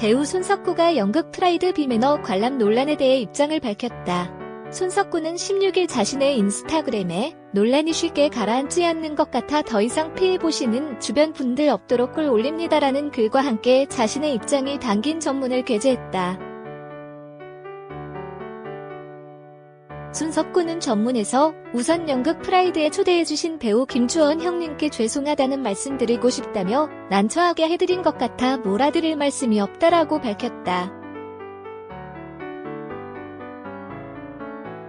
배우 손석구가 연극 프라이드 비매너 관람 논란에 대해 입장을 밝혔다. 손석구는 16일 자신의 인스타그램에 논란이 쉽게 가라앉지 않는 것 같아 더 이상 피해 보시는 주변 분들 없도록 글 올립니다라는 글과 함께 자신의 입장이 담긴 전문을 게재했다. 손석구는 전문에서 우선 연극 프라이드에 초대해주신 배우 김주원 형님께 죄송하다는 말씀드리고 싶다며 난처하게 해드린 것 같아 몰아드릴 말씀이 없다라고 밝혔다.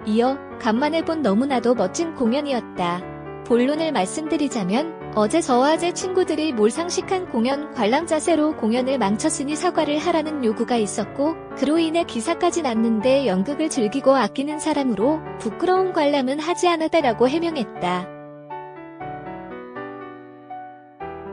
이어 간만에 본 너무나도 멋진 공연이었다. 본론을 말씀드리자면 어제 저와 제 친구들이 몰상식한 공연 관람 자세로 공연을 망쳤으니 사과를 하라는 요구가 있었고 그로 인해 기사까지 났는데 연극을 즐기고 아끼는 사람으로 부끄러운 관람은 하지 않았다라고 해명했다.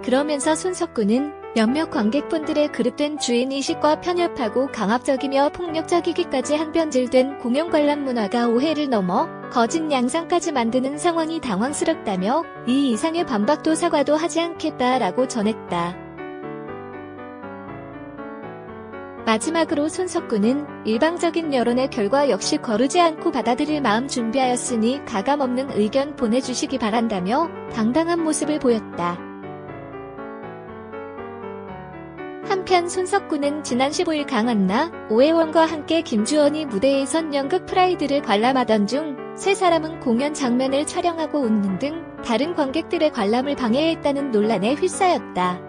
그러면서 손석구는 몇몇 관객분들의 그릇된 주인의식과 편협하고 강압적이며 폭력적이기까지 한 변질된 공연 관람 문화가 오해를 넘어 거짓 양상까지 만드는 상황이 당황스럽다며 이 이상의 반박도 사과도 하지 않겠다라고 전했다. 마지막으로 손석구는 일방적인 여론의 결과 역시 거르지 않고 받아들일 마음 준비하였으니 가감없는 의견 보내주시기 바란다며 당당한 모습을 보였다. 한편 손석구는 지난 15일 강한나 오해원과 함께 김주원이 무대에 선 연극 프라이드를 관람하던 중 세 사람은 공연 장면을 촬영하고 웃는 등 다른 관객들의 관람을 방해했다는 논란에 휩싸였다.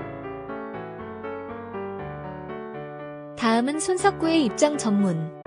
다음은 손석구의 입장 전문.